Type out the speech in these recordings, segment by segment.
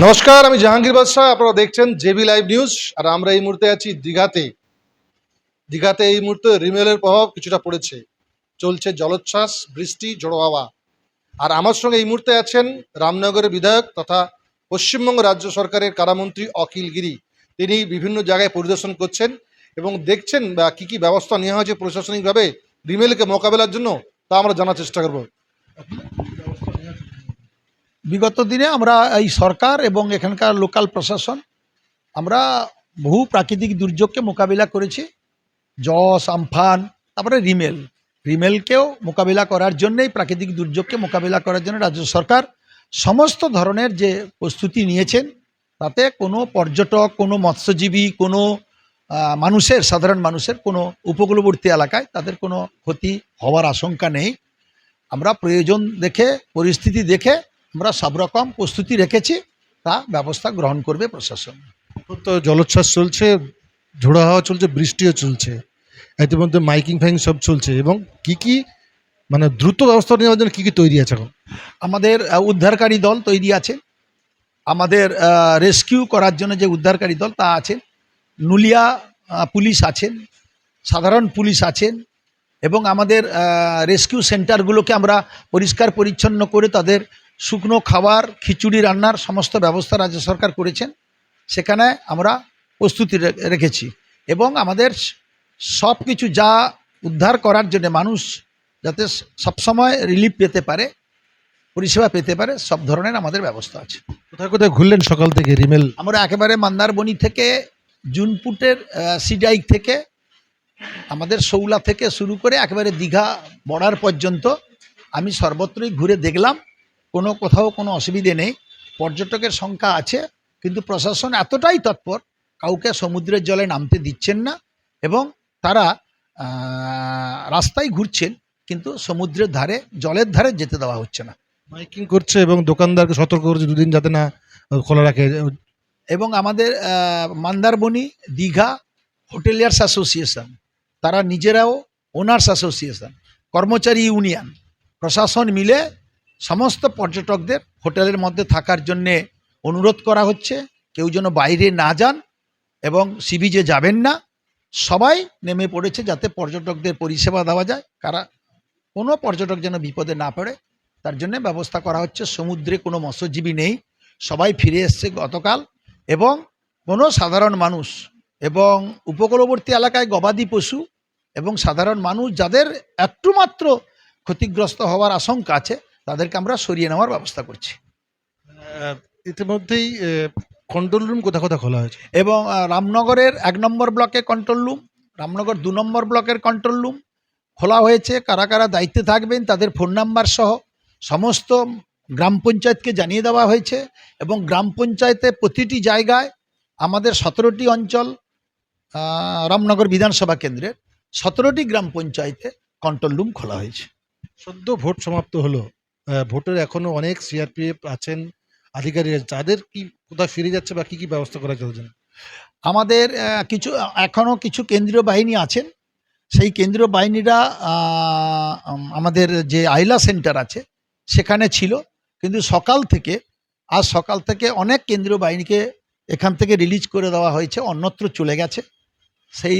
নমস্কার, আমি জাহাঙ্গীর বাদশাহ, আপনারা দেখছেন জেবি লাইভ নিউজ, আর আমরা এই মুহূর্তে আছি দীঘাতে। দীঘাতে এই মুহূর্তে রিমেলের প্রভাব কিছুটা পড়েছে। চলছে জলোচ্ছ্বাস, বৃষ্টি, ঝোড়ো হাওয়া। আর আমার সঙ্গে এই মুহূর্তে আছেন রামনগরের বিধায়ক তথা পশ্চিমবঙ্গ রাজ্য সরকারের কারামন্ত্রী অখিল গিরি। তিনি বিভিন্ন জায়গায় পরিদর্শন করছেন এবং দেখছেন বা কী কী ব্যবস্থা নেওয়া হয়েছে প্রশাসনিকভাবে রিমেলকে মোকাবেলার জন্য, তা আমরা জানার চেষ্টা করব। বিগত দিনে আমরা এই সরকার এবং এখানকার লোকাল প্রশাসন, আমরা বহু প্রাকৃতিক দুর্যোগকে মোকাবিলা করেছি। যশ, আমফান, তারপরে রিমেল। রিমেলকেও মোকাবিলা করার জন্যই, প্রাকৃতিক দুর্যোগকে মোকাবিলা করার জন্য রাজ্য সরকার সমস্ত ধরনের যে প্রস্তুতি নিয়েছেন, তাতে কোনো পর্যটক, কোনো মৎস্যজীবী, কোনো মানুষের, সাধারণ মানুষের কোনো উপকূলবর্তী এলাকায় তাদের কোনো ক্ষতি হওয়ার আশঙ্কা নেই। আমরা প্রয়োজন দেখে, পরিস্থিতি দেখে আমরা সব রকম প্রস্তুতি রেখেছি তা ব্যবস্থা গ্রহণ করবে প্রশাসন। তো জলোচ্ছ্বাস চলছে ঝোড়া হাওয়া চলছে বৃষ্টিও চলছে। ইতিমধ্যে মাইকিং ফাইকিং সব চলছে এবং কি কি মানে দ্রুত ব্যবস্থা নেওয়ার জন্য কী কি তৈরি আছে এখন? আমাদের উদ্ধারকারী দল তৈরি আছে। আমাদের রেস্কিউ করার জন্য যে উদ্ধারকারী দল তা আছে। নুলিয়া পুলিশ আছেন সাধারণ পুলিশ আছেন এবং আমাদের রেস্কিউ সেন্টারগুলোকে আমরা পরিষ্কার পরিচ্ছন্ন করে তাদের শুকনো খাবার খিচুড়ি রান্নার সমস্ত ব্যবস্থা রাজ্য সরকার করেছেন। সেখানে আমরা প্রস্তুতি রেখেছি এবং আমাদের সব কিছু যা উদ্ধার করার জন্য মানুষ যাতে সবসময় রিলিফ পেতে পারে পরিষেবা পেতে পারে সব ধরনের আমাদের ব্যবস্থা আছে। কোথায় কোথায় ঘুরলেন সকাল থেকে রিমেল? আমরা একেবারে মন্দারবনি থেকে জুনপুটের সিডাইক থেকে আমাদের শৌলা থেকে শুরু করে একেবারে দীঘা বর্ডার পর্যন্ত আমি সর্বত্রই ঘুরে দেখলাম। কোনো কোথাও কোনো অসুবিধে নেই। পর্যটকের সংখ্যা আছে কিন্তু প্রশাসন এতটাই তৎপর কাউকে সমুদ্রের জলে নামতে দিচ্ছেন না এবং তারা রাস্তায় ঘুরছেন কিন্তু সমুদ্রের ধারে জলের ধারে যেতে দেওয়া হচ্ছে না। মাইকিং করছে এবং দোকানদারকে সতর্ক করছে দুদিন যাতে না খোলা রাখে। এবং আমাদের আহ, মন্দারমণি দীঘা হোটেলিয়ার্স অ্যাসোসিয়েশন তারা নিজেরাও ওনার্স অ্যাসোসিয়েশন কর্মচারী ইউনিয়ন প্রশাসন মিলে সমস্ত পর্যটকদের হোটেলের মধ্যে থাকার জন্যে অনুরোধ করা হচ্ছে, কেউ যেন বাইরে না যান এবং সি বিচে যাবেন না, সবাই নেমে পড়েছে যাতে পর্যটকদের পরিষেবা দেওয়া যায়। কারা, কোনো পর্যটক যেন বিপদে না পড়ে, তার জন্য ব্যবস্থা করা হচ্ছে। সমুদ্রে কোনো মৎস্যজীবী নেই, সবাই ফিরে এসছে গতকাল এবং কোনো সাধারণ মানুষ এবং উপকূলবর্তী এলাকায় গবাদি পশু এবং সাধারণ মানুষ যাদের একটু মাত্র ক্ষতিগ্রস্ত হওয়ার আশঙ্কা আছে তাদেরকে আমরা সরিয়ে নেওয়ার ব্যবস্থা করছি। ইতিমধ্যেই কন্ট্রোল রুম কোথায় কোথায় খোলা হয়েছে? এবং রামনগরের এক নম্বর ব্লকে কন্ট্রোল রুম রামনগর দু নম্বর ব্লকের কন্ট্রোল রুম খোলা হয়েছে। কারা কারা দায়িত্বে থাকবেন তাদের ফোন নাম্বার সহ সমস্ত গ্রাম পঞ্চায়েতকে জানিয়ে দেওয়া হয়েছে এবং গ্রাম পঞ্চায়েতে প্রতিটি জায়গায় আমাদের সতেরোটি অঞ্চল রামনগর বিধানসভা কেন্দ্রের সতেরোটি গ্রাম পঞ্চায়েতে কন্ট্রোল রুম খোলা হয়েছে। সদ্য ভোট সমাপ্ত হলো। ভোটের এখনও অনেক সিআরপিএফ আছেন, আধিকারিক। তাদের কি কোথায় ফিরে যাচ্ছে বা কি কি ব্যবস্থা করা চলছে? আমাদের কিছু এখনও কিছু কেন্দ্রীয় বাহিনী আছেন। সেই কেন্দ্রীয় বাহিনীরা আমাদের যে আইলা সেন্টার আছে, সেখানে ছিল। কিন্তু সকাল থেকে, আজ সকাল থেকে অনেক কেন্দ্রীয় বাহিনীকে এখান থেকে রিলিজ করে দেওয়া হয়েছে, অন্যত্র চলে গেছে। সেই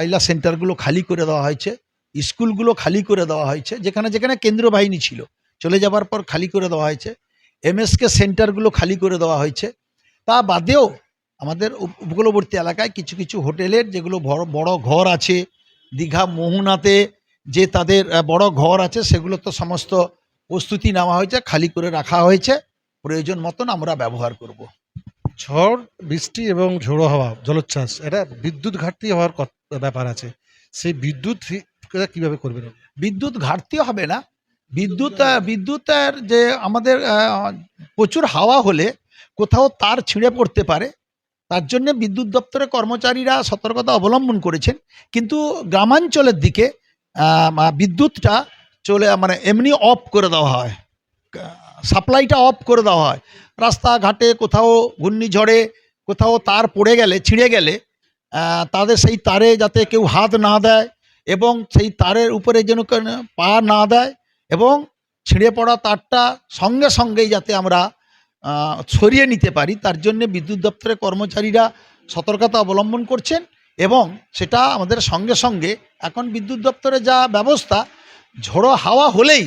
আইলা সেন্টারগুলো খালি করে দেওয়া হয়েছে, স্কুলগুলো খালি করে দেওয়া হয়েছে, যেখানে যেখানে কেন্দ্রীয় বাহিনী ছিল। চলে যাবার পর খালি করে দেওয়া হয়েছে। এমএসকে সেন্টারগুলো খালি করে দেওয়া হয়েছে। তা বাদেও আমাদের উপ- উপকূলবর্তী এলাকায় কিছু কিছু হোটেলের যেগুলো বড় বড় ঘর আছে দীঘা মোহনাতে যে তাদের বড় ঘর আছে সেগুলো তো সমস্ত প্রস্তুতি নেওয়া হয়েছে খালি করে রাখা হয়েছে। প্রয়োজন মতন আমরা ব্যবহার করব। ঝড় বৃষ্টি এবং ঝোড়ো হাওয়া জলোচ্ছ্বাস এটা বিদ্যুৎ ঘাটতি হওয়ার ব্যাপার আছে? সেই বিদ্যুৎ কীভাবে করবেন? বিদ্যুৎ ঘাটতিও হবে না। বিদ্যুৎ বিদ্যুতের যে আমাদের প্রচুর হাওয়া হলে কোথাও তার ছিঁড়ে পড়তে পারে। তার জন্য বিদ্যুৎ দপ্তরের কর্মচারীরা সতর্কতা অবলম্বন করেছেন। কিন্তু গ্রামাঞ্চলের দিকে বিদ্যুৎটা চলে মানে এমনি অফ করে দেওয়া হয়। সাপ্লাইটা অফ করে দেওয়া হয়। রাস্তাঘাটে কোথাও ঘূর্ণিঝড়ে, কোথাও তার পড়ে গেলে, ছিঁড়ে গেলে তাদের সেই তারে যাতে কেউ হাত না দেয় এবং সেই তারের উপরে যেন পা না দেয় এবং ছিঁড়ে পড়া তারটা সঙ্গে সঙ্গেই যাতে আমরা সরিয়ে নিতে পারি তার জন্য বিদ্যুৎ দপ্তরের কর্মচারীরা সতর্কতা অবলম্বন করছেন এবং সেটা আমাদের সঙ্গে সঙ্গে এখন বিদ্যুৎ দপ্তরে যা ব্যবস্থা ঝোড়ো হাওয়া হলেই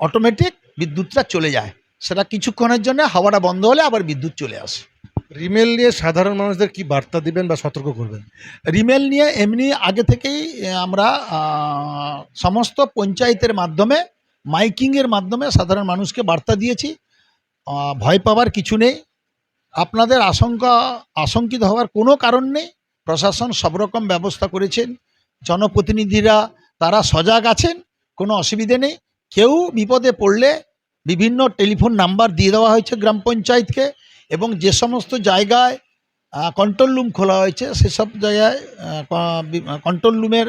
অটোমেটিক বিদ্যুৎটা চলে যায়। সেটা কিছুক্ষণের জন্য হাওয়াটা বন্ধ হলে আবার বিদ্যুৎ চলে আসে। রিমেল নিয়ে সাধারণ মানুষদের কি বার্তা দিবেন বা সতর্ক করবেন? রিমেল নিয়ে এমনি আগে থেকেই আমরা সমস্ত পঞ্চায়েতের মাধ্যমে মাইকিংয়ের মাধ্যমে সাধারণ মানুষকে বার্তা দিয়েছি। ভয় পাওয়ার কিছু নেই। আপনাদের আশঙ্কা, আশঙ্কিত হওয়ার কোনো কারণ নেই। প্রশাসন সব রকম ব্যবস্থা করেছেন। জনপ্রতিনিধিরা, তারা সজাগ আছেন, কোনো অসুবিধে নেই। কেউ বিপদে পড়লে বিভিন্ন টেলিফোন নাম্বার দিয়ে দেওয়া হয়েছে গ্রাম পঞ্চায়েতকে এবং যে সমস্ত জায়গায় কন্ট্রোল রুম খোলা হয়েছে, সেসব জায়গায় কন্ট্রোল রুমের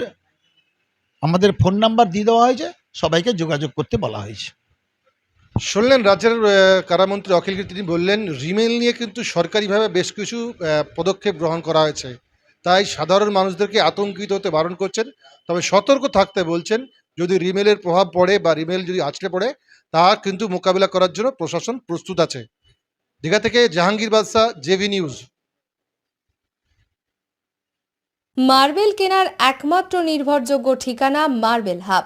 আমাদের ফোন নাম্বার দিয়ে দেওয়া হয়েছে। সবাইকে যোগাযোগ করতে বলা হয়েছে। শুনলেন রাজ্যের কারামন্ত্রী অখিলকে তিনি বললেন রিমেল নিয়ে কিন্তু সরকারিভাবে বেশ কিছু পদক্ষেপ গ্রহণ করা হয়েছে। তাই সাধারণ মানুষদেরকে আতঙ্কিত হতে বারণ করছেন। তবে সতর্ক থাকতে বলছেন যদি রিমেলের প্রভাব পড়ে বা রিমেল যদি আছড়ে পড়ে তা কিন্তু মোকাবিলা করার জন্য প্রশাসন প্রস্তুত আছে। দীঘা থেকে জাহাঙ্গীর বাদশাহ জেভি নিউজ। মার্বেল কেনার একমাত্র নির্ভরযোগ্য ঠিকানা marble hub.